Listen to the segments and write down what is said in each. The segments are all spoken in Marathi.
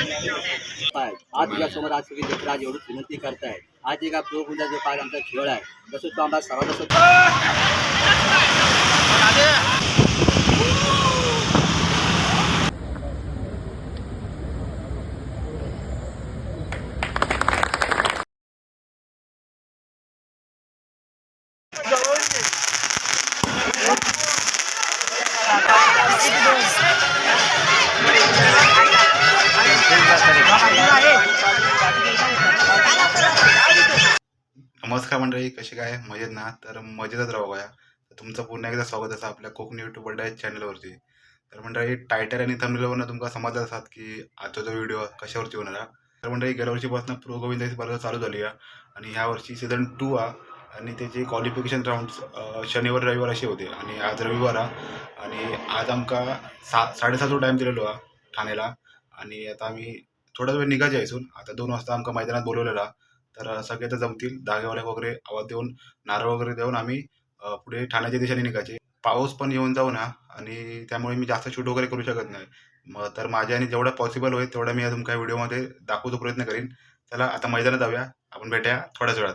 आज तुझ्यासमोर आज सगळी जत्रा आज एवढीच विनंती करताय आज एक प्रो गुंजा जो पाय आमचा खेळ आहे. तसं तो आम्हाला सर्वांना आपल्या कोकणी यूट्यूब वर्ल्ड चॅनलवरती तर मंडळी टायटल आणि थंबनेलवरनं तुमका समजत असतात की आजचा जो व्हिडिओ कशावरती होणार आहे. तर मंडळी गेल्या वर्षीपासून प्रो गोविंद स्पर्धा चालू झाली आहे. आणि ह्या वर्षी सीझन टू आ आणि त्याचे क्वालिफिकेशन राऊंड शनिवार रविवार असे होते. आणि आज रविवार आहे. आणि आज आमका सात साडेसातवर टाईम दिलेलो आहे ठाण्याला. आणि आता आम्ही थोडा वेळ निघायचे आहे आता दोन वाजता आमका मैदानात बोलवलेला तर सगळे तर जमतील. धागेवाले वगैरे आवाज देऊन नारळ वगैरे देऊन आम्ही पुढे ठाण्याच्या दिशेने निघायचे. पाऊस पण येऊन जाऊ ना आणि त्यामुळे मी जास्त शूट वगैरे करू शकत नाही. मग तर माझ्याने जेवढं पॉसिबल होईल तेवढं मी तुमच्या व्हिडिओमध्ये दाखवतो प्रयत्न करीन. चला आता मैदानात जाऊया. आपण भेटूया थोड्याच वेळात.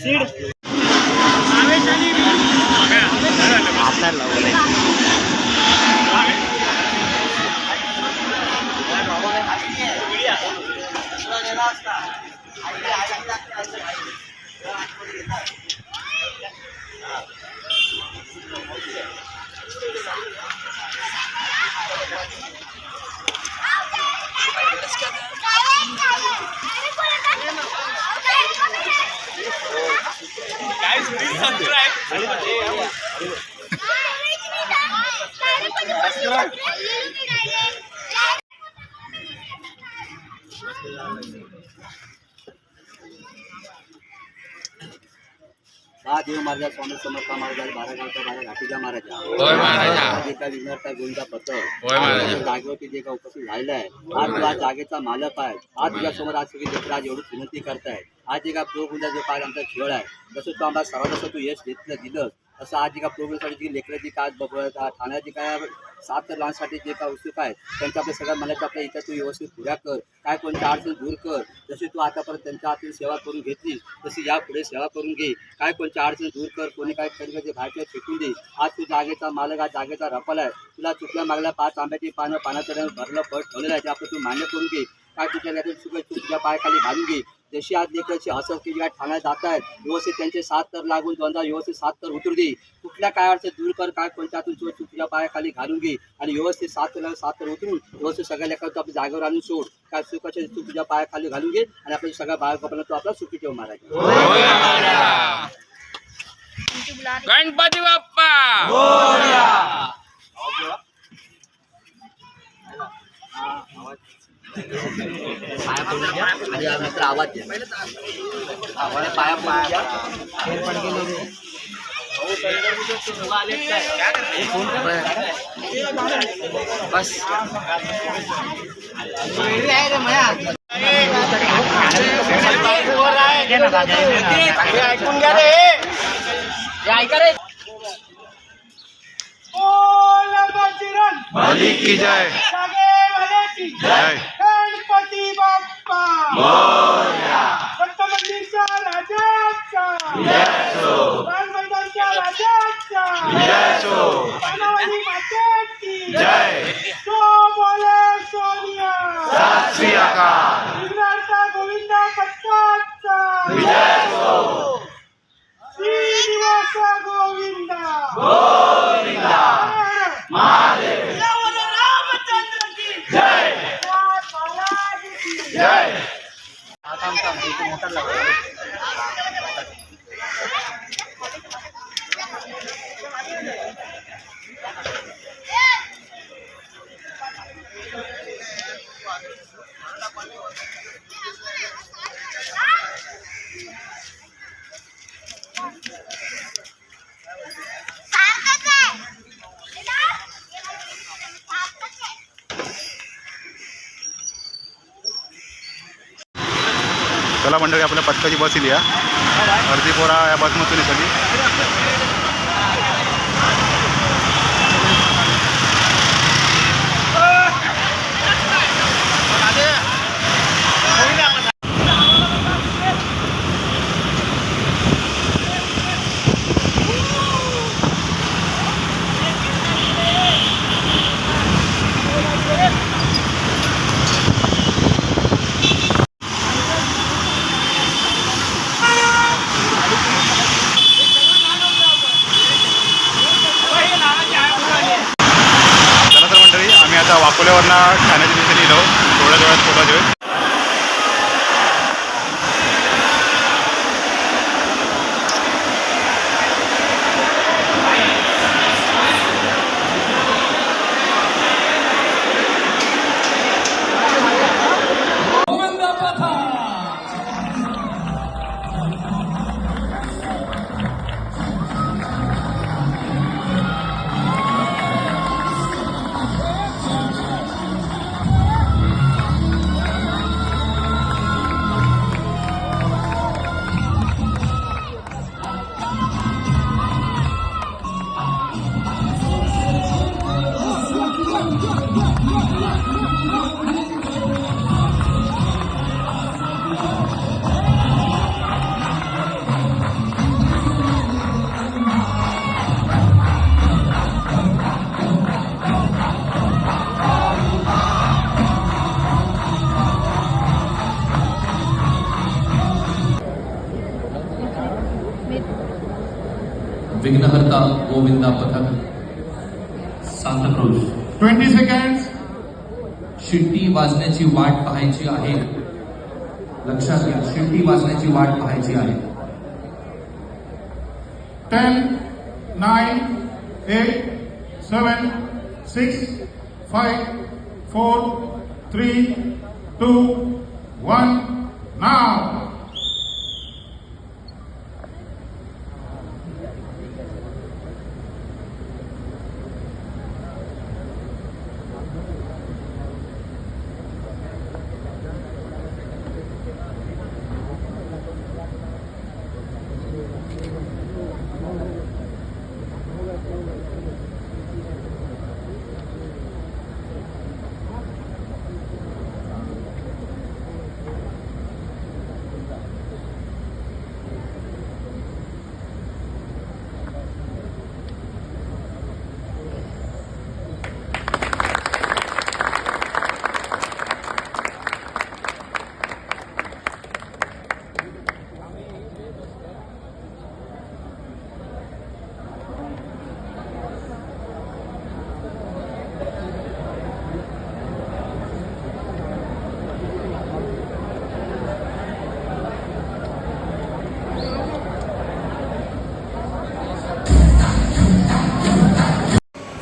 हा देव माझ्या स्वामी समर्थ महाराज बारा गावचा बारा घाटीचा महाराजा महाराजा. जे काय महाराजा. जागेवरती जे काय उपस्थित झालेला आहे हा तुझ्या जागेचा मालक आहे हा तुझ्यासमोर आज सगळी जत्रा आज एवढीच विनंती करताय आज जे काय जो पाय आमचा खेळ आहे तसं तो आम्हाला सर्वांना तू यश घेतलं दिलं असं आज जे काय प्रो गुंजासाठी जी लेकरं जी काय बघत ठाण्याची काय सात लहानसाठी जे काय उत्सुक आहे त्यांच्या आपल्या सगळ्या मनाच्या आपल्या इथं तू व्यवस्थित पुऱ्या कर. काय कोणत्या अडचण दूर कर. जशी तू आतापर्यंत त्यांच्या हातून सेवा करून घेतली तशी यापुढे सेवा करून घे. काय कोणत्या अडचण दूर कर. कोणी काय कधी कधी बाहेरच्या फेकून दे. आज तू जागेचा मालक आज जागेचा रपल आहे. तुला चुकल्या मागल्या पाच आंब्याची पानं पाण्याचं भरलं पट ठेवलेलं आहे ते आपलं तू मान्य करून घे. काय तुझ्या घरात तुझ्या पायाखाली घालून घे. जशी आज लेकरची हसत की ज्या ठाण्यात जात आहेत व्यवस्थित त्यांचे सात तर लागून दोनदा व्यवस्थित सात तर उतरू दे. कुठल्या काय अडचण दूर कर काय कोणत्या तू चूक तुझ्या पायाखाली घालून घे आणि व्यवस्थित सात तर सात तर उतरून व्यवस्थित सगळ्या लेकर तू आपल्या जागेवर आणून सोड. काय चुकाचे तू तुझ्या पायाखाली घालून घे आणि आपल्या सगळ्या बाळ कपडा तू आपला सुखी ठेव महाराज गणपती बाप्पा! पाया पडून घ्या. आणि नंतर आवाज द्या. आवाज पाया पाया बस. मालिक की जय. की. जय. गणपती बाप्पा. दत्त मंदिरच्या राजाचा राजमैदानच्या राजाचा मानवली मातेची. तो बोले सोनिया. विघ्नार्था गोविंदा पट्टाचा श्रीनिवास गोविंदा. गोविंदा रामचंद्र की जय बालाजी की मंडळी आपल्या पथकाची बस इली या अर्धी पोरा या बसमधून येतली चला तर मंडळी आम्ही आता वाकोल्यावरनं ठाण्याच्या दिशेने येलो थोड्या वेळात फोटो वाचण्याची वाट पाहायची आहे. लक्षात घ्या शिट्टी वाचण्याची वाट पाहायची आहे. Ten nine eight seven six five four three two one now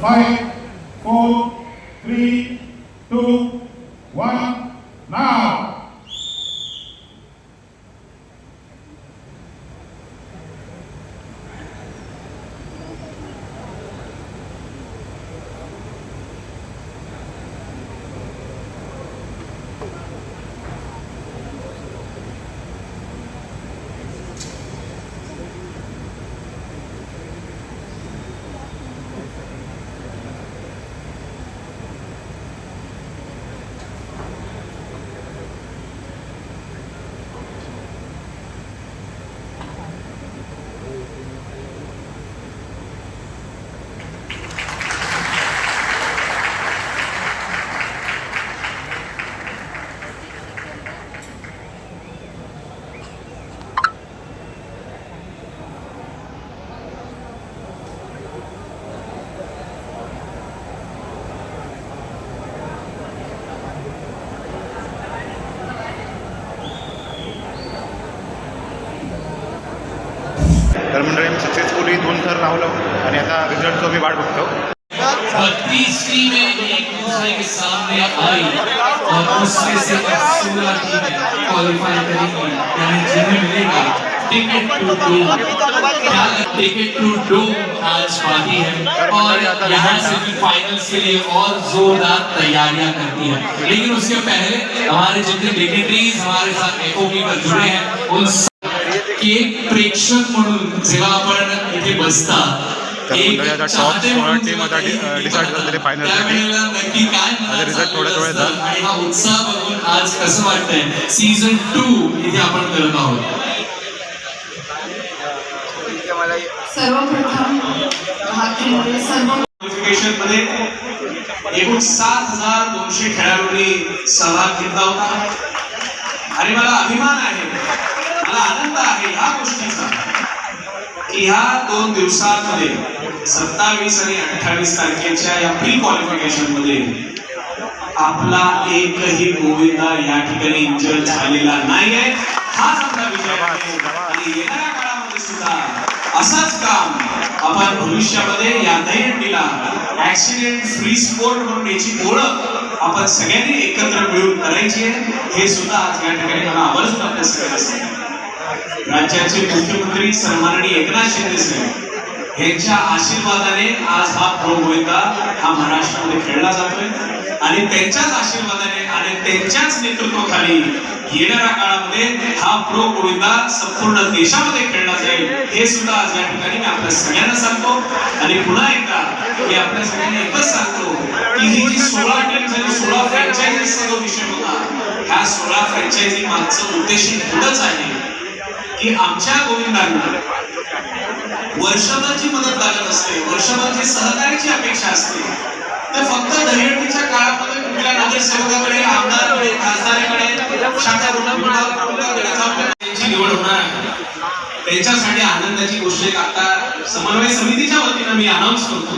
by लावलं आणि आता रिझल्टचं मी वाट में एक दूसरे के सामने आई और उसमें से सोलह टीमें क्वालिफाई करेंगी, यानी जिन्हें मिलेगा टिकट टू टिकट टू आज बाकी है और यहाँ से भी फाइनल्स के लिए और जोरदार तैयारियाँ करती है। लेकिन उसके पहले हमारे जितने हमारे साथ एफओपी पर जुड़े हैं, उन की एक प्रेक्षक म्हणून जेव्हा आपण इथे बसता चाहते म्हणून team जेव्हा आता काही डि- गोष्टी decide करतात, करतात final साठी. त्यावेळेला नक्की काय मनात आता result थोड्या आणि हा उत्साह बघून आज कसं वाटतंय सीझन टू इथे आपण करत आहोत. सर्वप्रथम भारतीय सर्व क्वालिफिकेशनमध्ये एकूण सात हजार दोनशे खेळाडूंनी सहभाग घेतला होता. आणि मला अभिमान आहे मला आनंद आहे ह्या गोष्टीचा की ह्या दोन दिवसांमध्ये सत्तावीस आणि अठ्ठावीस तारखेच्या या प्री क्वालिफिकेशनमध्ये आपला एकही गोविंदा या ठिकाणी इंजर झालेला नाहीये. हाच आपला विजय आहे. आणि येणाऱ्या काळामध्ये सुद्धा असाच काम आपण भविष्यामध्ये या दहीहंडीला ऍक्सिडेंट फ्री स्पोर्ट म्हणून याची ओळख आपण सगळ्यांनी एकत्र मिळून करायची आहे. हे सुद्धा आज या ठिकाणी मला आवर्जून आपल्या सगळ्यांना सांगायचं राज्याचे मुख्यमंत्री सन्माननीय एकनाथ शिंदे साहेब यांच्या आशीर्वादाने आज हा प्रो गोविंदा हा महाराष्ट्रामध्ये खेळला जातोय. आणि त्यांच्याच आशीर्वादाने आणि त्यांच्याच नेतृत्वाखाली येणाऱ्या काळामध्ये हा प्रो गोविंदा संपूर्ण देशामध्ये खेळला जाईल हे सुद्धा आज या ठिकाणी मी आपल्या सगळ्यांना सांगतो. आणि पुन्हा एकदा मी आपल्या सगळ्यांना एकच सांगतो की ही जी सोळा टीम झाली सोळा फ्रँचायझीचा जो विषय होता ह्या सोळा फ्रँचायझी मागचं उद्देश एवढंच आहे की आमच्या गोविंदांना वर्षभरची मदत लागत असते वर्षभरची सहकार्याची अपेक्षा असते तर फक्त दहीहंडीच्या काळामध्ये कुठल्या नगरसेवकाकडे आमदाराकडे खासदाराकडे शाखा निवड होणार त्यांच्यासाठी आनंदाची गोष्ट एक आता समन्वय समितीच्या वतीनं मी अनाऊन्स करतो.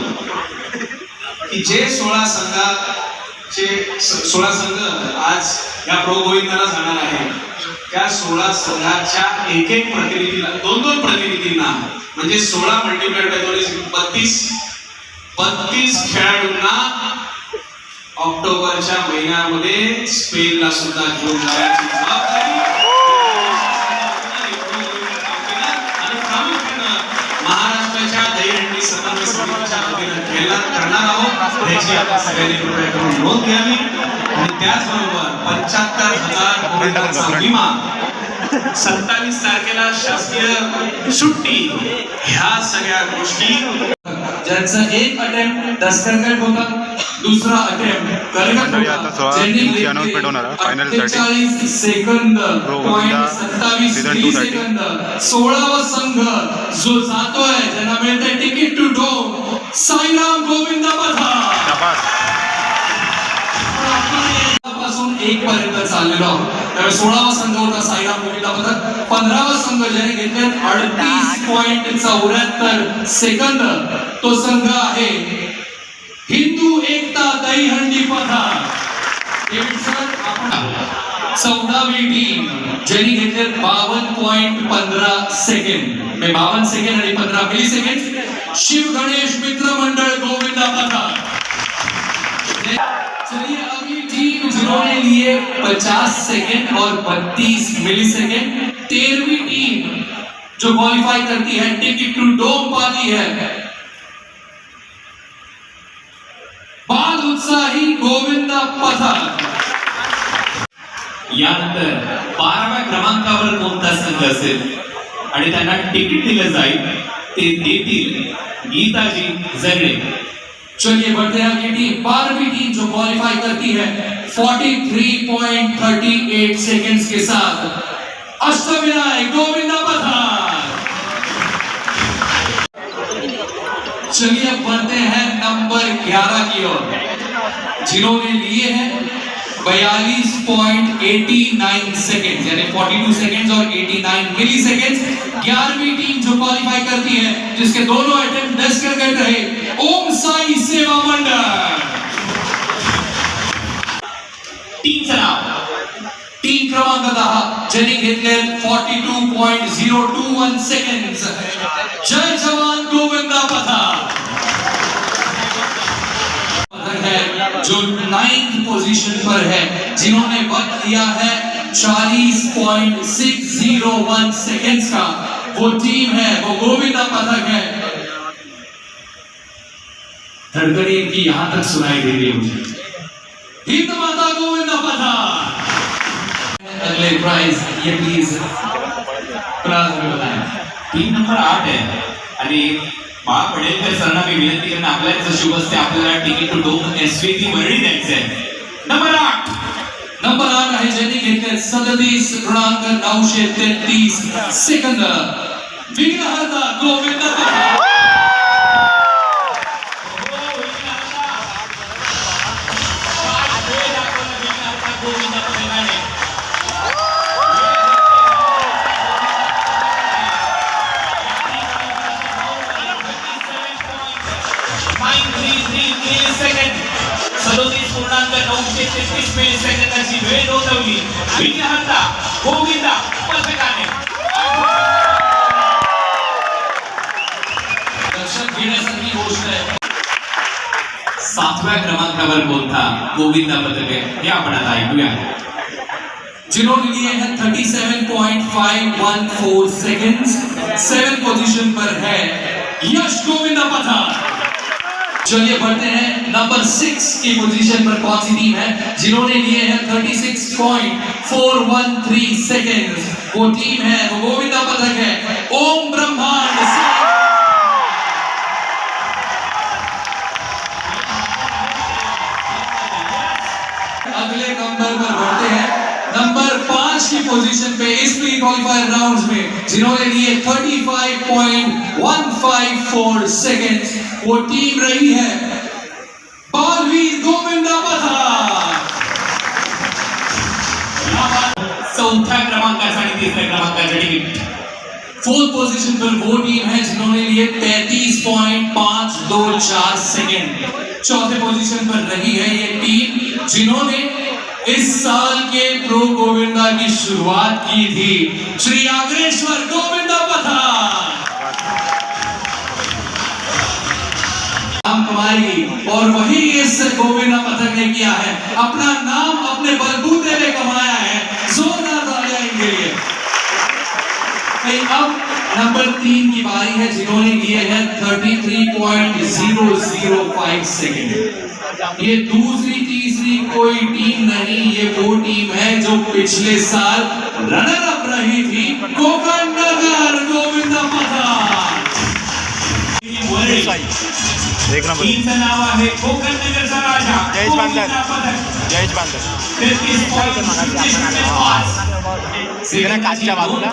की जे सोळा संघाचे सोळा संघ आज या प्रो गोविंदाला जाणार आहे त्या सोळा संघाच्या एक एक प्रतिनिधीला दोन दोन प्रतिनिधींना म्हणजे सोळा मल्टिप्लाय बत्तीस बत्तीस खेळाडूंना ऑक्टोबरच्या महिन्यामध्ये स्पेनला सुद्धा घेऊन जाण्याची जबाबदारी. महाराष्ट्राच्या दहीहंडी समन्वय समितीच्या वतीनं खेळला करणार आहोत. याची आपण सगळ्यांनी कृपया करून नोंद घ्यावी. आणि त्याचबरोबर पंच्याहत्तर हजार कोटींचा विमा. सत्तावीस तारखेला शासकीय सुट्टी. ह्या सगळ्या गोष्टी ज्यांचा एक अटेम्प्ट दस्तरगट होता दुसरा अटेम्प्ट आहे? Final साठी. अठ्ठेचाळीस सेकंद पॉईंट गोविंदा सत्तावीस मिली. सेकंद सोळावा संघ जो जातोय ज्यांना मिळतंय ticket to dome Sairam Govind शाबास. पासून एक पर्यंत चाललेलो आहोत. त्यावेळी सोळावा संघ होता साईराम मुलीला पदक. पंधरावा संघ ज्याने घेतले अडतीस पॉईंट चौऱ्याहत्तर सेकंद तो संघ आहे हिंदू एकता दहीहंडी पथक डेव्हिड आपण चौदावी टीम ज्यांनी घेतले बावन्न पॉईंट पंधरा सेकंड म्हणजे बावन्न सेकंड आणि पंधरा मिली सेकंड शिव गणेश मित्र मंडळ गोविंदा पथा चलिए जिन्होंने लिए 50 सेकंड और 32 मिली सेकंड तेरहवीं टीम जो क्वालिफाई करती है टिकट टू डोम पाती है। बाल उत्साही गोविंद पथक। यानंतर बाराव्या क्रमांकावर कोणता संघ असेल? आणि त्यांना तिकीट दिलं जाईल, ते देतील गीताजी जगडे. चलिए बढ़ते हैं टीम बारहवीं टीम जो क्वालिफाई करती है। 43.38 सेकंड्स के साथ, अष्टविनायक गोविंदा पठार चलिए बढ़ते हैं नंबर 11 की ओर। जिन्होंने लिए हैं 42.89 सेकंड्स यानी 42 सेकंड्स और 89 मिली सेकंड्स ग्यारहवीं टीम जो क्वालिफाई करती है, जिसके दोनों अटेम्प्ट दस कर गए रहे ओम साई सेवा मंडळ तीन सराव तीन क्रमांक ज्यांनी घेतले forty two seconds two one Jai Jawan Govinda पथा जो नाइन्थ पोजीशन पर है जिन्होंने वक्त दिया है चालीस point six zero one second का वो टीम है वो गोविंदा पथक है धड़कड़ी इनकी यहाँ तक सुनाई दे रही है मुझे। हिंद माता गोविंदा पथक अगले प्राइस ये प्लीज प्राज में बताएं तीन नंबर आठ आहे. आणि बाळा पडेलकर सरांना मी विनंती करेन आपल्याच शुभ असते आपल्याला ticket to dome S V T Worli द्यायचं आहे. नंबर आठ. नंबर आठ आहे ज्यांनी घेतले सदतीस पूर्णांक नऊशे तेहतीस सेकंद. विघ्नहर्ता गोविंद पूर्णांक नऊशे तेहतीस मिली सेकंदाची वेळ नोंदवली विघ्नहर्ता गोविंदा पथकाने दर्शक घेण्यासारखी गोष्ट आहे सातव्या क्रमांकावर कोणता गोविंदा पथक आहे हे आपण आता ऐकूया जिन्होंने लिए हैं 37.514 सेकंड्स सेवन पोजीशन पर है यश गोविंदा पथक चलिए बढ़ते हैं। नंबर सिक्स की पोजीशन पर कौन सी टीम है? जिन्होंने लिए हैं 36.413 सेकंड्स वो टीम है, वो गोविंदा पथक है। ओम ब्रह्मांड अगले नंबर पर बढ़ते हैं। नंबर पाँच की पोजीशन पे इस प्री क्वालिफायर राउंड्स में जिन्होंने लिए 35.154 सेकंड्स वो टीम रही है। बालवीर गोविंदा चौथ्या क्रमांकाचा आणि तिसऱ्या फोर्थ पोजीशन पर वो टीम है जिन्होंने लिए तैतीस पॉइंट पाँच दो चार सेकेंड चौथे पोजीशन पर रही है ये टीम जिन्होंने इस साल के प्रो गोविंदा की शुरुआत की थी। श्री आग्रेश्वर गोविंदा कमाएगी और वही इस गोविंदा पथक ने किया है। अपना नाम अपने बलबूते में कमाया है। जोरदार तालियाँ इनके लिए अब नंबर तीन की बारी है जिन्होंने लिए हैं 33.005 सेकंड ये दूसरी, तीसरी कोई टीम नहीं, ये वो टीम है जो पिछले साल रनर अप रही थी। कोकण नगर, गोविंदा पथक कोकण राजा गोविंदा पथक जयेश काचच्या बाजूला.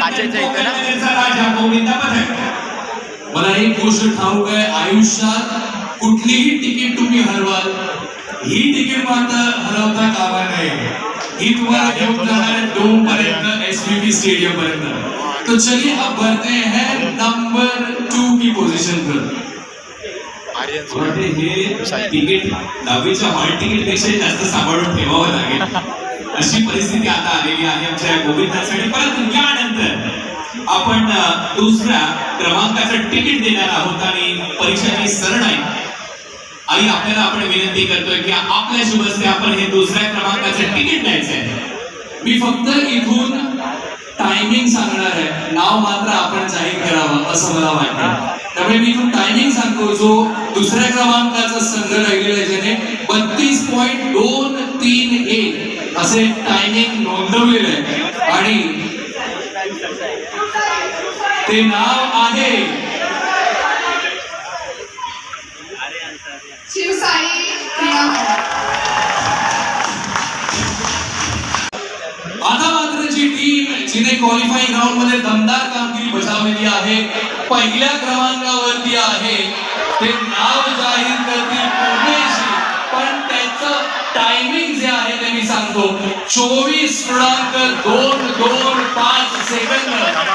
काचेच्या इथे ना? पथक मला एक गोष्ट ठाऊक आहे आयुष्यात कुठलीही तिकीट तुम्ही हरवाल। ही तिकीट मात्र हरवता कामा नये ही तुम्हाला घेऊन जाणार आहे डोम पर्यंत एसपीपी स्टेडियम पर्यंत। तो चलिए अब बढ़ते हैं नंबर टू की पोजीशन पर। आर्यन वाटते हे तिकीट दहावीच्या हॉल तिकीटपेक्षा जास्त सांभाळून ठेवावं लागेल. अशी परिस्थिती आता आलेली आहे आमच्या गोविंदासाठी. परंतु यानंतर आपण दुसऱ्या क्रमांकाचं तिकीट देणार आहोत आणि परीक्षाची सरण आहे. आई आपल्याला आपण विनंती करतोय की आपल्या शुभ हस्ते आपण हे दुसऱ्या क्रमांकाचं तिकीट द्यायचं आहे. मी फक्त इथून टायमिंग सांगणार आहे. नाव मात्र आपण जाहीर करावं असं मला वाटतं. त्यामुळे मी इथून टायमिंग सांगतो जो दुसऱ्या क्रमांकाचा संघ राहिलेला आहे ज्याने बत्तीस पॉईंट दोन तीन एक असे टायमिंग नोंदवलेलं आहे. आणि ते नाव आहे आता मात्र जी टीम जिने क्वालिफाईंग राऊंडमध्ये दमदार कामगिरी बजावलेली आहे. पहिल्या क्रमांकावरती आहे ते नाव जाहीर करतील पुणेशी पण त्याचं टायमिंग जे आहे ते मी सांगतो चोवीस पूर्णांक दोन दोन पाच सेकंद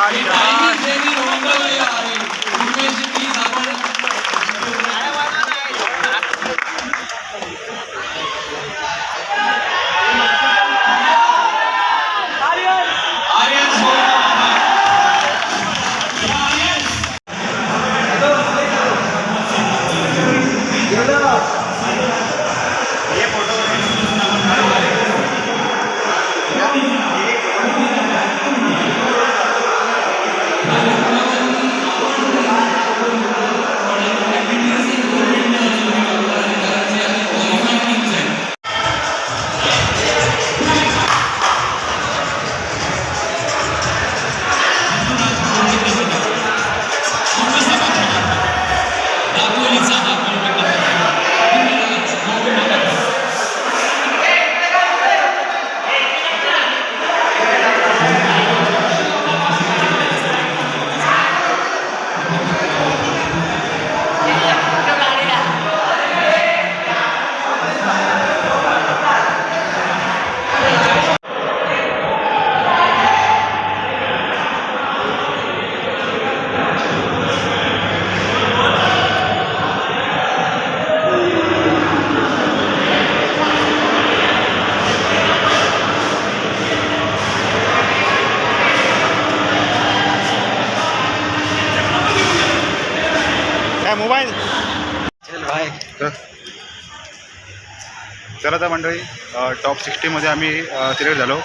मंडळी टॉप सिक्स्टीमध्ये आम्ही सिलेक्ट झालो.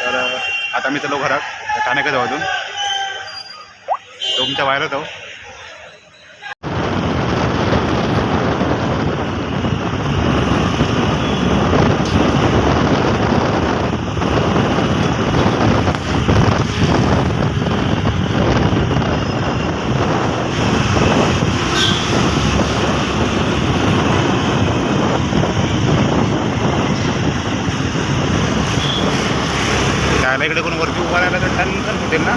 तर आता मी चलो घरात ठाण्याकडे जाऊ अजून. तुमच्या बाहेरच आहो इकडे कोण वरती उभा राहिला तर टन टन होतील ना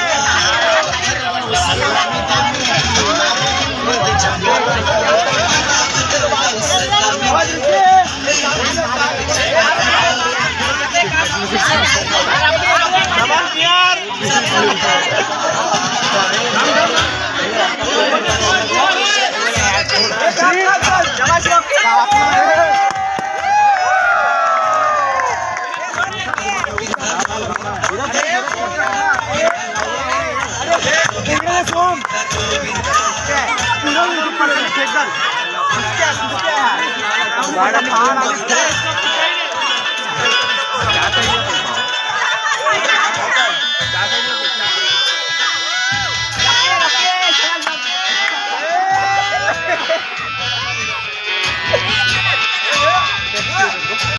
मित्र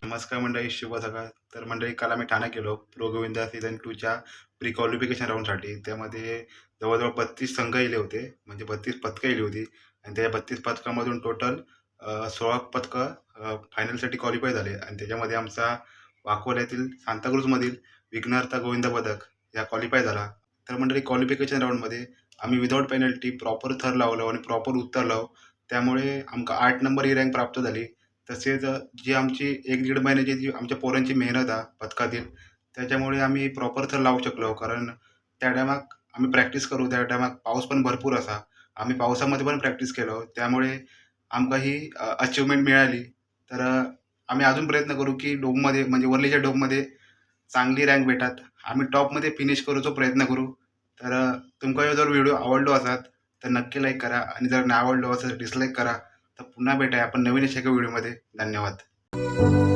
नमस्कार मंडळी शुभ सकाळ. तर मंडळी काल आम्ही ठाणे गेलो प्रो गोविंदा सीझन टूच्या प्री क्वालिफिकेशन राऊंडसाठी त्यामध्ये जवळजवळ बत्तीस संघ येले होते. म्हणजे बत्तीस पथकं येली होती. आणि त्या बत्तीस पथकामधून टोटल सोळा पदकं फायनलसाठी क्वालिफाय झाले. आणि त्याच्यामध्ये आमचा वाकोल्यातील सांताक्रूजमधील विघ्नहर्ता गोविंद पदक या क्वालिफाय झाला. तर मंडळी क्वालिफिकेशन राऊंडमध्ये आम्ही विदाऊट पेनल्टी प्रॉपर थर लावलो आणि प्रॉपर उतरलो त्यामुळे आमका आठ नंबर ही रँक प्राप्त झाली. तसेच जी आमची एक दीड महिन्याची जी आमच्या पोरांची मेहनत आहे पथकातील त्याच्यामुळे आम्ही प्रॉपर थर लावू शकलो. कारण त्या टायमाक आम्ही प्रॅक्टिस करू त्या टायमाक पाऊस पण भरपूर असा. आम्ही पावसामध्ये पण प्रॅक्टिस केलो. त्यामुळे आमकां ही अचिवमेंट मिळाली. तर आम्ही अजून प्रयत्न करू की डोममध्ये म्हणजे वरलीच्या डोममध्ये चांगली रँक भेटात. आम्ही टॉपमध्ये फिनिश करूचो प्रयत्न करू. तर तुमका जर व्हिडिओ आवडलो असात तर नक्की लाईक करा. आणि जर नाही आवडलो असं डिसलाईक करा तर पुन्हा भेटाय आपण नवीन एका व्हिडिओमध्ये धन्यवाद.